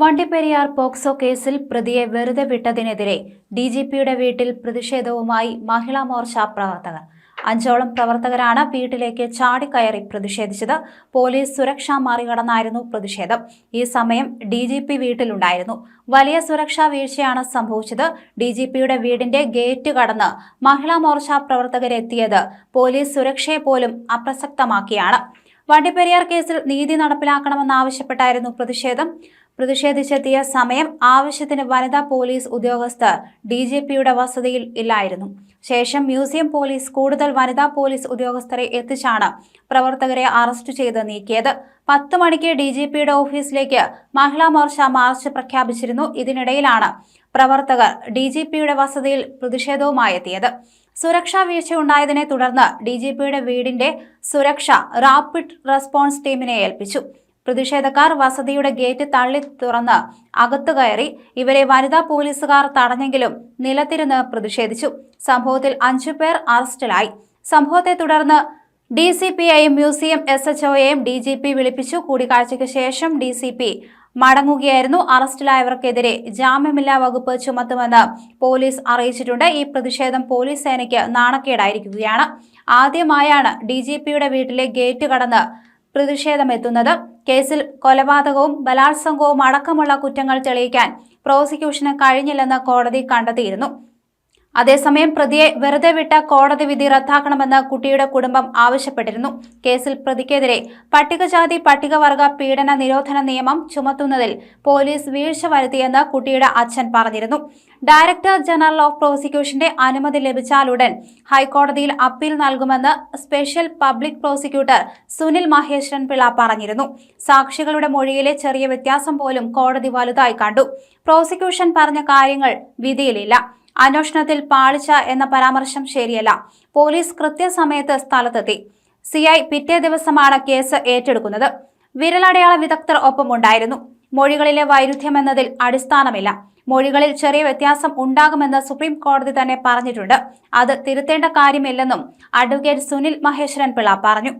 Vandiperiyar POCSO കേസിൽ പ്രതിയെ വെറുതെ വിട്ടതിനെതിരെ ഡി ജി പിയുടെ വീട്ടിൽ പ്രതിഷേധവുമായി മഹിളാ മോർച്ച പ്രവർത്തകർ. അഞ്ചോളം പ്രവർത്തകരാണ് വീട്ടിലേക്ക് ചാടിക്കയറി പ്രതിഷേധിച്ചത്. പോലീസ് സുരക്ഷ മറികടന്നായിരുന്നു പ്രതിഷേധം. ഈ സമയം ഡി ജി പി വീട്ടിലുണ്ടായിരുന്നു. വലിയ സുരക്ഷാ വീഴ്ചയാണ് സംഭവിച്ചത്. ഡി ജി പിയുടെ വീടിന്റെ ഗേറ്റ് കടന്ന് മഹിളാ മോർച്ച പ്രവർത്തകരെത്തിയത് പോലീസ് സുരക്ഷയെ പോലും അപ്രസക്തമാക്കിയാണ്. വണ്ടിപ്പെരിയാർ കേസിൽ നീതി നടപ്പിലാക്കണമെന്നാവശ്യപ്പെട്ടായിരുന്നു പ്രതിഷേധം. പ്രതിഷേധിച്ചെത്തിയ സമയം ആവശ്യത്തിന് വനിതാ പോലീസ് ഉദ്യോഗസ്ഥർ ഡി ജി പിയുടെ വസതിയിൽ ഇല്ലായിരുന്നു. ശേഷം മ്യൂസിയം പോലീസ് കൂടുതൽ വനിതാ പോലീസ് ഉദ്യോഗസ്ഥരെ എത്തിച്ചാണ് പ്രവർത്തകരെ അറസ്റ്റ് ചെയ്ത് നീക്കിയത്. പത്ത് മണിക്ക് ഡി ജി പിയുടെ ഓഫീസിലേക്ക് മഹിളാ മോർച്ച മാർച്ച് പ്രഖ്യാപിച്ചിരുന്നു. ഇതിനിടയിലാണ് പ്രവർത്തകർ ഡി ജി പിയുടെ വസതിയിൽ പ്രതിഷേധവുമായി എത്തിയത്. സുരക്ഷാ വീഴ്ചയുണ്ടായതിനെ തുടർന്ന് ഡി ജി പിയുടെ വീടിന്റെ സുരക്ഷ റാപ്പിഡ് റെസ്പോൺസ് ടീമിനെ ഏൽപ്പിച്ചു. പ്രതിഷേധക്കാർ വസതിയുടെ ഗേറ്റ് തള്ളി തുറന്ന് അകത്തു കയറി ഇവരെ വനിതാ പോലീസുകാർ തടഞ്ഞെങ്കിലും നിലത്തിരുന്ന് പ്രതിഷേധിച്ചു. സംഭവത്തിൽ അഞ്ചു പേർ അറസ്റ്റിലായി. സംഭവത്തെ തുടർന്ന് ഡി സി പിയെയും മ്യൂസിയം എസ് എച്ച് ഒയെയും ഡി ജി പി വിളിപ്പിച്ചു. കൂടിക്കാഴ്ചയ്ക്ക് ശേഷം ഡി സി പി മടങ്ങുകയായിരുന്നു. അറസ്റ്റിലായവർക്കെതിരെ ജാമ്യമില്ലാ വകുപ്പ് ചുമത്തുമെന്ന് പോലീസ് അറിയിച്ചിട്ടുണ്ട്. ഈ പ്രതിഷേധം പോലീസ് സേനയ്ക്ക് നാണക്കേടായിരിക്കുകയാണ്. ആദ്യമായാണ് ഡി വീട്ടിലെ ഗേറ്റ് കടന്ന് പ്രതിഷേധമെത്തുന്നത്. കേസിൽ കൊലപാതകവും ബലാത്സംഗവും അടക്കമുള്ള കുറ്റങ്ങൾ തെളിയിക്കാൻ പ്രോസിക്യൂഷന് കഴിഞ്ഞില്ലെന്ന് കോടതി കണ്ടെത്തിയിരുന്നു. അതേസമയം പ്രതിയെ വെറുതെ വിട്ട കോടതി വിധി റദ്ദാക്കണമെന്ന് കുട്ടിയുടെ കുടുംബം ആവശ്യപ്പെട്ടിരുന്നു. കേസിൽ പ്രതിക്കെതിരെ പട്ടികജാതി പട്ടികവർഗ പീഡന നിരോധന നിയമം ചുമത്തുന്നതിൽ പോലീസ് വീഴ്ച വരുത്തിയെന്ന് കുട്ടിയുടെ അച്ഛൻ പറഞ്ഞിരുന്നു. ഡയറക്ടർ ജനറൽ ഓഫ് പ്രോസിക്യൂഷന്റെ അനുമതി ലഭിച്ചാലുടൻ ഹൈക്കോടതിയിൽ അപ്പീൽ നൽകുമെന്ന് special public prosecutor Sunil Maheshwaran Pillai പറഞ്ഞിരുന്നു. സാക്ഷികളുടെ മൊഴിയിലെ ചെറിയ വ്യത്യാസം പോലും കോടതി വലുതായി കണ്ടു. പ്രോസിക്യൂഷൻ പറഞ്ഞ കാര്യങ്ങൾ വിധിയിലില്ല. അന്വേഷണത്തിൽ പാളിച്ച എന്ന പരാമർശം ശരിയല്ല. പോലീസ് കൃത്യസമയത്ത് സ്ഥലത്തെത്തി. സിഐ പിറ്റേ ദിവസമാണ് കേസ് ഏറ്റെടുക്കുന്നത്. വിരലടയാള വിദഗ്ധർ ഒപ്പമുണ്ടായിരുന്നു. മൊഴികളിലെ വൈരുദ്ധ്യമെന്നതിൽ അടിസ്ഥാനമില്ല. മൊഴികളിൽ ചെറിയ വ്യത്യാസം ഉണ്ടാകുമെന്ന് സുപ്രീം കോടതി തന്നെ പറഞ്ഞിട്ടുണ്ട്. അത് തിരുത്തേണ്ട കാര്യമില്ലെന്നും അഡ്വക്കേറ്റ് സുനിൽ മഹേശ്വരൻ പിള്ള പറഞ്ഞു.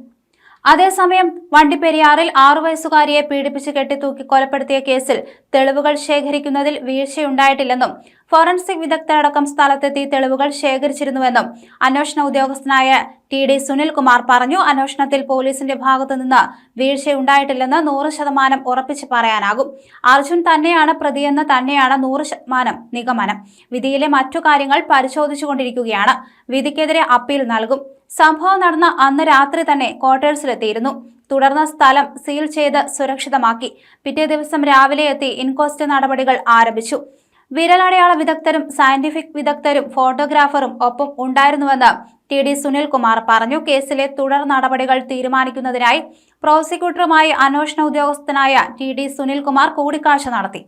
അതേസമയം വണ്ടിപ്പെരിയാറിൽ ആറു വയസ്സുകാരിയെ പീഡിപ്പിച്ച് കെട്ടിത്തൂക്കി കൊലപ്പെടുത്തിയ കേസിൽ തെളിവുകൾ ശേഖരിക്കുന്നതിൽ വീഴ്ചയുണ്ടായിട്ടില്ലെന്നും ഫോറൻസിക് വിദഗ്ധരടക്കം സ്ഥലത്തെത്തി തെളിവുകൾ ശേഖരിച്ചിരുന്നുവെന്നും അന്വേഷണ ഉദ്യോഗസ്ഥനായ ടി ഡി സുനിൽകുമാർ പറഞ്ഞു. അന്വേഷണത്തിൽ പോലീസിന്റെ ഭാഗത്തുനിന്ന് വീഴ്ചയുണ്ടായിട്ടില്ലെന്ന് നൂറ് ശതമാനം ഉറപ്പിച്ച് പറയാനാകും. അർജുൻ തന്നെയാണ് പ്രതിയെന്ന് തന്നെയാണ് നൂറ് ശതമാനം നിഗമനം. വിധിയിലെ മറ്റു കാര്യങ്ങൾ പരിശോധിച്ചുകൊണ്ടിരിക്കുകയാണ്. വിധിക്കെതിരെ അപ്പീൽ നൽകും. സംഭവം നടന്ന അന്ന് രാത്രി തന്നെ ക്വാർട്ടേഴ്സിലെത്തിയിരുന്നു. തുടർന്ന് സ്ഥലം സീൽ ചെയ്ത് സുരക്ഷിതമാക്കി. പിറ്റേ ദിവസം രാവിലെ എത്തി ഇൻക്വസ്റ്റ് നടപടികൾ ആരംഭിച്ചു. വിരലടയാള വിദഗ്ധരും സയന്റിഫിക് വിദഗ്ധരും ഫോട്ടോഗ്രാഫറും ഒപ്പം ഉണ്ടായിരുന്നുവെന്ന് ടി ഡി സുനിൽകുമാർ പറഞ്ഞു. കേസിലെ തുടർ നടപടികൾ തീരുമാനിക്കുന്നതിനായി പ്രോസിക്യൂട്ടറുമായി അന്വേഷണ ഉദ്യോഗസ്ഥനായ ടി ഡി സുനിൽകുമാർ കൂടിക്കാഴ്ച നടത്തി.